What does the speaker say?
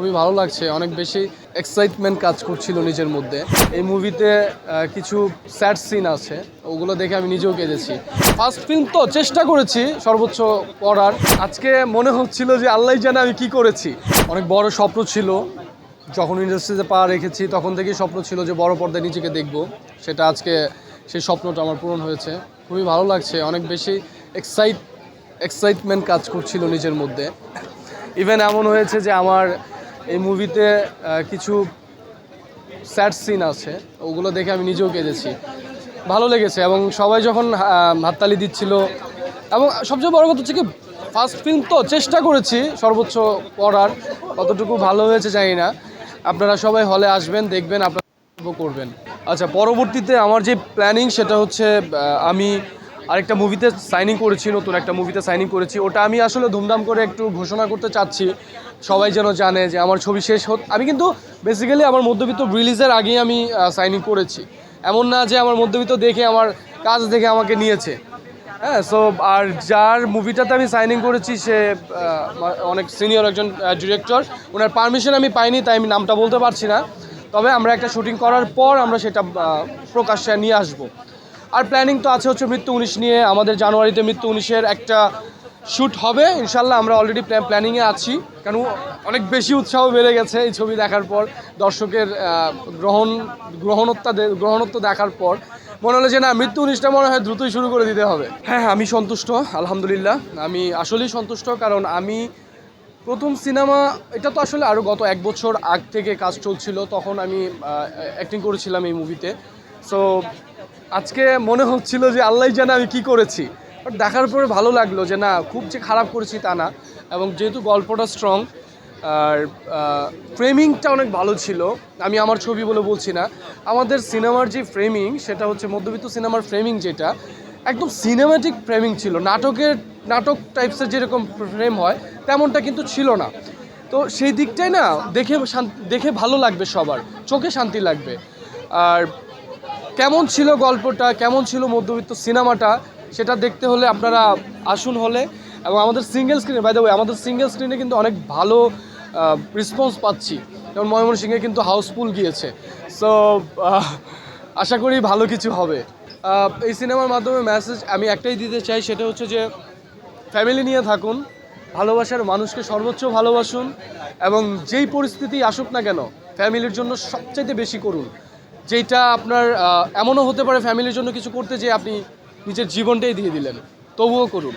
খুবই ভালো লাগছে। অনেক বেশি এক্সাইটমেন্ট কাজ করছিল নিজের মধ্যে। এই মুভিতে কিছু স্যাড সিন আছে। ওগুলো দেখে আমি নিজেও কেঁদেছি। ফার্স্ট ফিল্ম তো চেষ্টা করেছি সর্বোচ্চ করার। আজকে মনে হচ্ছিল যে আল্লাহ জানে আমি কি করেছি। অনেক বড় স্বপ্ন ছিল। যখন ইন্ডাস্ট্রিতে পা রেখেছি, তখন থেকেই স্বপ্ন ছিল যে বড় পর্দায় নিজেকে দেখব। সেটা আজকে সেই স্বপ্নটা আমার পূরণ হয়েছে। খুবই ভালো লাগছে। অনেক বেশি এক্সাইট এক্সাইটমেন্ট কাজ করছিল নিজের মধ্যে। ইভেন এমন হয়েছে যে আমার এই মুভিতে কিছু স্যাড সিন আছে। ওগুলো দেখে আমি নিজেও কেঁদেছি। ভালো লেগেছে এবং সবাই যখন হাততালি দিচ্ছিল, এবং সবচেয়ে বড় কথা হচ্ছে কি ফার্স্ট ফিল্ম তো চেষ্টা করেছি, সর্বোচ্চ করার। কতটুকু ভালো হয়েছে জানি না। আপনারা সবাই হলে আসবেন, দেখবেন, আপনারা করবেন। আচ্ছা পরবর্তীতে আমার যে প্ল্যানিং সেটা হচ্ছে আমি আরেকটা মুভিতে সাইনিং করেছি, নতুন একটা মুভিতে সাইনিং করেছি। ওটা আমি আসলে ধুমধাম করে একটু ঘোষণা করতে চাচ্ছি। সবাই যেন জানে যে আমার ছবি শেষ হত আমি কিন্তু বেসিক্যালি আমার মধ্যবিত্ত রিলিজের আগেই আমি সাইনিং করেছি। এমন না যে আমার মধ্যবিত্ত দেখে আমার কাজ দেখে আমাকে নিয়েছে। হ্যাঁ সো আর যার মুভিটাতে আমি সাইনিং করেছি, সে অনেক সিনিয়র একজন ডিরেক্টর ওনার পারমিশন আমি পাইনি, তাই আমি নামটা বলতে পারছি না। তবে আমরা একটা শুটিং করার পর আমরা সেটা প্রকাশ্যে নিয়ে আসব। আর প্ল্যানিং তো আছে হচ্ছে মৃত্যু উনিশ নিয়ে। আমাদের জানুয়ারিতে মৃত্যু উনিশের একটা শ্যুট হবে। ইনশাল্লাহ আমরা অলরেডি প্ল্যানিংয়ে আছি। কারণ অনেক বেশি উৎসাহ বেড়ে গেছে এই ছবি দেখার পর দর্শকের গ্রহণ গ্রহণত্বা গ্রহণত্ব দেখার পর। মনে হলো যে না মৃত্যু উনিশটা মনে হয় দ্রুতই শুরু করে দিতে হবে। হ্যাঁ হ্যাঁ, আমি সন্তুষ্ট আলহামদুলিল্লাহ। আমি আসলেই সন্তুষ্ট কারণ আমি প্রথম সিনেমা এটা তো আসলে আরও গত এক বছর আগ থেকে কাজ চলছিল তখন আমি অ্যাক্টিং করেছিলাম এই মুভিতে সো আজকে মনে হচ্ছিল যে আল্লাহ জানে আমি কি করেছি। বাট দেখার পরে ভালো লাগল যে না, খুব যে খারাপ করেছি তা না। এবং যেহেতু গল্পটা স্ট্রং আর ফ্রেমিংটা অনেক ভালো ছিল, আমি আমার ছবি বলে বলছি না। আমাদের সিনেমার যে ফ্রেমিং সেটা হচ্ছে মধ্যবিত্ত সিনেমার ফ্রেমিং যেটা, একদম সিনেমাটিক ফ্রেমিং ছিল। নাটকের, নাটক টাইপসের যেরকম ফ্রেম হয়, তেমনটা কিন্তু ছিল না। তো সেই দিকটাই না, দেখে দেখে ভালো লাগবে সবার। চোখে শান্তি লাগবে। আর কেমন ছিল গল্পটা, কেমন ছিল মধ্যবিত্ত সিনেমাটা, সেটা দেখতে হলে আপনারা আসুন হলে। এবং আমাদের সিঙ্গেল স্ক্রিনে বাই আমাদের সিঙ্গেল স্ক্রিনে কিন্তু অনেক ভালো রেসপন্স পাচ্ছি। যেমন ময়মনসিংহে কিন্তু হাউসফুল গিয়েছে। সো আশা করি ভালো কিছু হবে। এই সিনেমার মাধ্যমে মেসেজ আমি একটাই দিতে চাই, সেটা হচ্ছে যে ফ্যামিলি নিয়ে থাকুন, ভালোবাসার মানুষকে সর্বোচ্চ ভালোবাসুন, এবং যেই পরিস্থিতি আসুক না কেন ফ্যামিলির জন্য সবচাইতে বেশি করুন। যেটা আপনার এমনও হতে পারে ফ্যামিলির জন্য কিছু করতে যে আপনি নিজের জীবনটাই দিয়ে দিলেন। তবুও করুন।